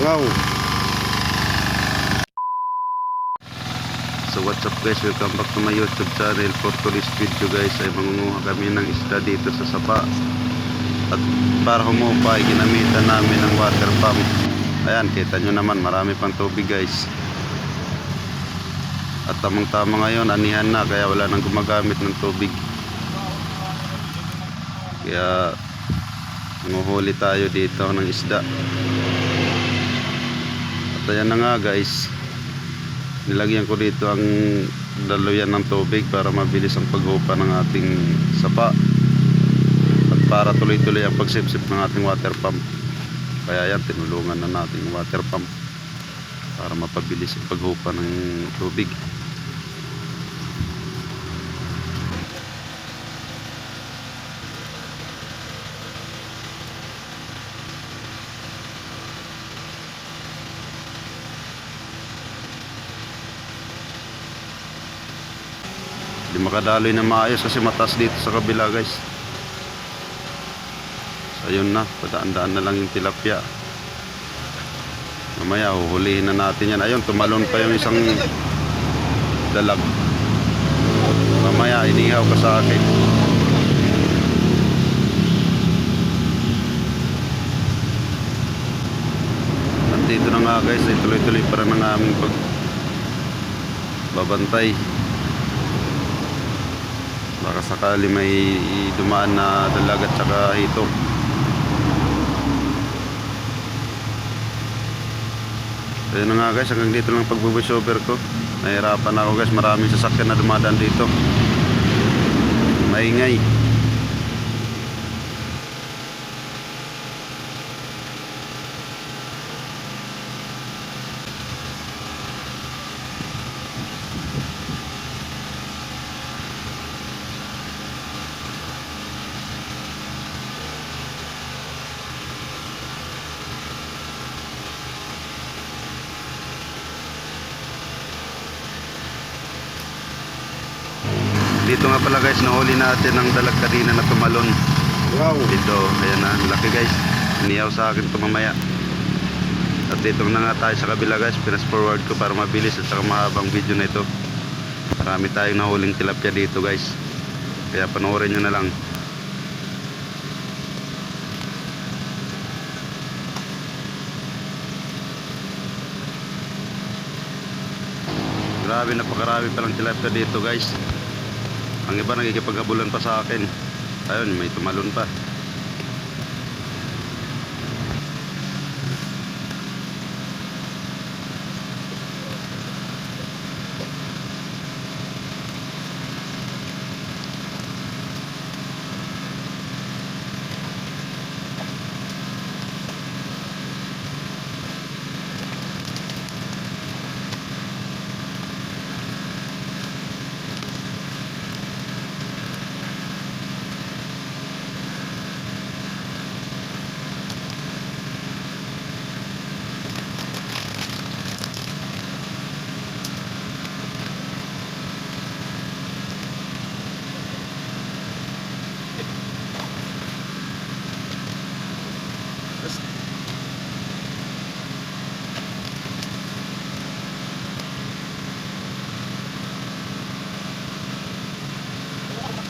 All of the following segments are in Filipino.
Wow. So what's up guys, welcome back to my YouTube channel For today's video guys. Ay mangunguha kami ng isda dito sa sapa. At para humupay, ginamitan namin ng water pump. Ayan, kita nyo naman, marami pang tubig guys. At tamang tama ngayon, anihan na Kaya wala nang gumagamit ng tubig. Kaya Nanguhuli tayo dito ng isda At ayan na nga guys Nilagyan ko dito ang daluyan ng tubig para mabilis ang paghupa ng ating sapa. At para tuloy-tuloy ang pagsipsip ng ating water pump. Kaya yan tinulungan na natin yung water pump para mapabilis ang paghupa ng tubig Hindi makadaloy na maayos kasi mataas dito sa kabila guys. So ayun na, padaan-daan na lang yung tilapia. Mamaya huhulihin na natin yan. Ayun, tumalon pa yung isang dalag. Mamaya inihaw ka sa akin. At dito na nga guys, ay tuloy-tuloy pa rin ang aming pag babantay baka sakali may dumaan na dalag at saka hito. So yun na nga guys hanggang dito lang pagbubush over ko. Nahirapan ako guys. Maraming sasakyan na dumadaan dito. Maingay dito nga pala guys nahuli natin ang dalag kanina na tumalon. Wow. dito ayan na laki guys. Iniyaw sa akin ito mamaya. At dito na nga tayo sa kabila guys. Pinas forward ko para mabilis at saka mahabang video na ito. Marami tayong nahuling tilapia dito guys. Kaya panoorin nyo na lang. Grabe napakarami palang tilapia dito guys ang iba nagkikipaghabulan pa sa akin. Ayun may tumalon pa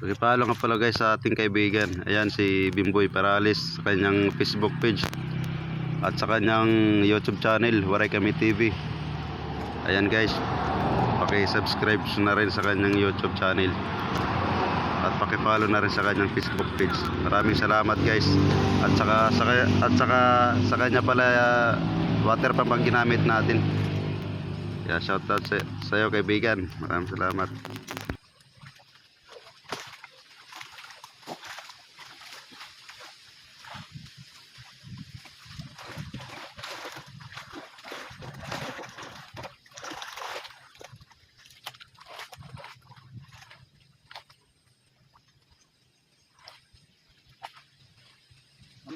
Pagkipalo nga pala guys sa ating kaibigan. Ayan si Bimboy Paralis sa kanyang Facebook page at sa kanyang YouTube channel Waray Kami TV. Ayan guys. paki-subscribe na rin sa kanyang YouTube channel. At paki-follow na rin sa kanyang Facebook page. Maraming salamat guys. At saka sa at saka sa kanya pala uh, water pump ang ginamit natin. Kaya shoutout sa sa iyo kaibigan. Maraming salamat.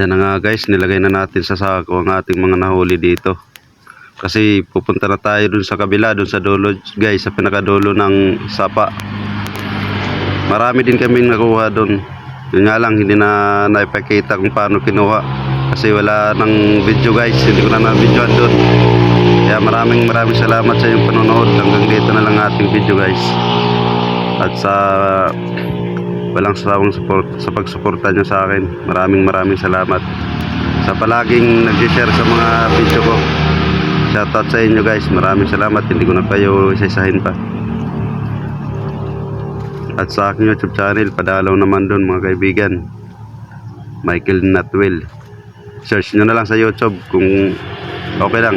Yan na nga guys, nilagay na natin sa sako ang ating mga nahuli dito. Kasi pupunta na tayo dun sa kabila, dun sa dulo guys, sa pinakadulo ng sapa. Marami din kami nakuha dun. Yun nga lang, hindi na naipakita kung paano kinuha. Kasi wala ng video guys, hindi ko na na-videoan dun. Kaya maraming maraming salamat sa iyong panonood. Hanggang dito na lang ating video guys. At sa walang sawang support sa pagsuporta niyo sa akin. Maraming maraming salamat. Sa palaging nag-share sa mga video ko. Shoutout sa inyo guys. Maraming salamat. Hindi ko na kayo isa-isahin pa. At sa aking YouTube channel, padalaw naman doon mga kaibigan. Michael Natwell. Search nyo na lang sa YouTube kung okay lang.